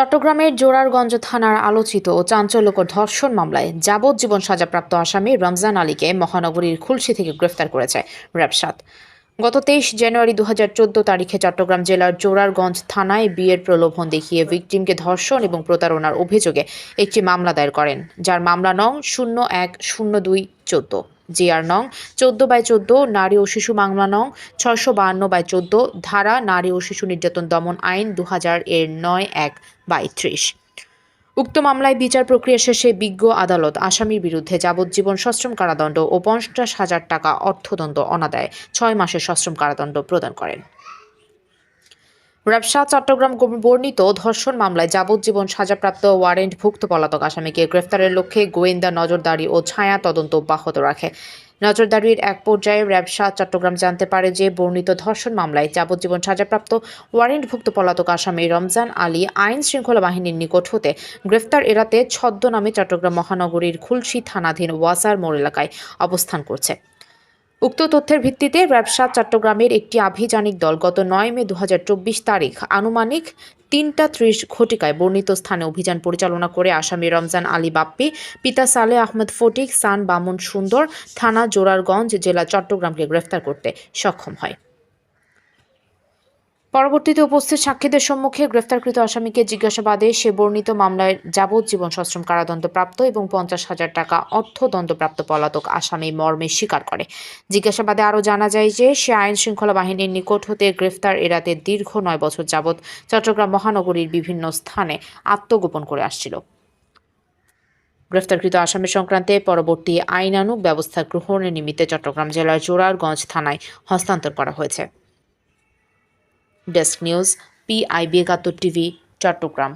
চট্টগ্রামের জোরারগঞ্জ থানার আলোচিত ও চাঞ্চল্যকর ধর্ষণ মামলায় যাবজ্জীবন সাজাপ্রাপ্ত আসামি রমজান আলীকে মহানগরীর খুলশি থেকে গ্রেফতার করেছে র্যাবসাত। গত তেইশ জানুয়ারি দু হাজার চোদ্দ তারিখে চট্টগ্রাম জেলার জোরারগঞ্জ থানায় বিয়ের প্রলোভন দেখিয়ে ভিকটিমকে ধর্ষণ এবং প্রতারণার অভিযোগে একটি মামলা দায়ের করেন, যার মামলা নং শূন্য এক শূন্য দুই চোদ্দ। জিআর নং, চোদ্দ বাই চোদ্দ, নারী ও শিশু মামলা নং ছশো বাহান্ন বাই চোদ্দ, ধারা, নারী ও শিশু নির্যাতন দমন আইন দু হাজার এর নয়, এক বাই ত্রিশ। উক্ত মামলায় বিচার প্রক্রিয়া শেষে বিজ্ঞ আদালত আসামির বিরুদ্ধে যাবজ্জীবন সশ্রম কারাদণ্ড ও পঞ্চাশ হাজার টাকা অর্থদণ্ড অনাদায় ছয় মাসের সশ্রম কারাদণ্ড প্রদান করেন। ব্যবসা চট্টগ্রাম বর্ণিত ধর্ষণ মামলায় যাবজ্জীবন সাজাপ্রাপ্ত ওয়ারেন্টভুক্ত পলাতক আসামিকে গ্রেফতারের লক্ষ্যে গোয়েন্দা নজরদারি ও ছায়া তদন্ত অব্যাহত রাখে। নজরদারির এক পর্যায়ে ব্যবসা চট্টগ্রাম জানতে পারে যে বর্ণিত ধর্ষণ মামলায় যাবজ্জীবন সাজাপ্রাপ্ত ওয়ারেন্টভুক্ত পলাতক আসামি রমজান আলী আইন শৃঙ্খলা বাহিনীর নিকট হতে গ্রেফতার এড়াতে ছদ্মনামে চট্টগ্রাম মহানগরীর খুলশি থানাধীন ওয়াসার মোড় এলাকায় অবস্থান করছে। উক্ত তথ্যের ভিত্তিতে ব্যবসা চট্টগ্রামের একটি আভিযানিক দল গত নয় মে দু হাজার চব্বিশ তারিখ আনুমানিক তিনটা ত্রিশ ঘটিকায় বর্ণিত স্থানে অভিযান পরিচালনা করে আসামি রমজান আলী বাপ্পি, পিতা সালে আহমদ ফটিক, সান বামন সুন্দর থানা জোরারগঞ্জ জেলা চট্টগ্রামকে গ্রেফতার করতে সক্ষম হয়। পরবর্তীতে উপস্থিত সাক্ষীদের সম্মুখে গ্রেফতারকৃত আসামিকে জিজ্ঞাসাবাদে সে বর্ণিত মামলায় যাবজ্জীবন সশ্রম কারাদণ্ডপ্রাপ্ত এবং পঞ্চাশ হাজার টাকা অর্থদণ্ডপ্রাপ্ত পলাতক আসামি মর্মে স্বীকার করে। জিজ্ঞাসাবাদে আরও জানা যায় যে সে আইন শৃঙ্খলা বাহিনীর নিকট হতে গ্রেফতার এড়াতে দীর্ঘ নয় বছর যাবৎ চট্টগ্রাম মহানগরীর বিভিন্ন স্থানে আত্মগোপন করে আসছিল। গ্রেফতারকৃত আসামি সংক্রান্তে পরবর্তী আইনানুগ ব্যবস্থা গ্রহণের নিমিত্তে চট্টগ্রাম জেলার জোরারগঞ্জ থানায় হস্তান্তর করা হয়েছে। desk news PIB Ekattor TV Chattogram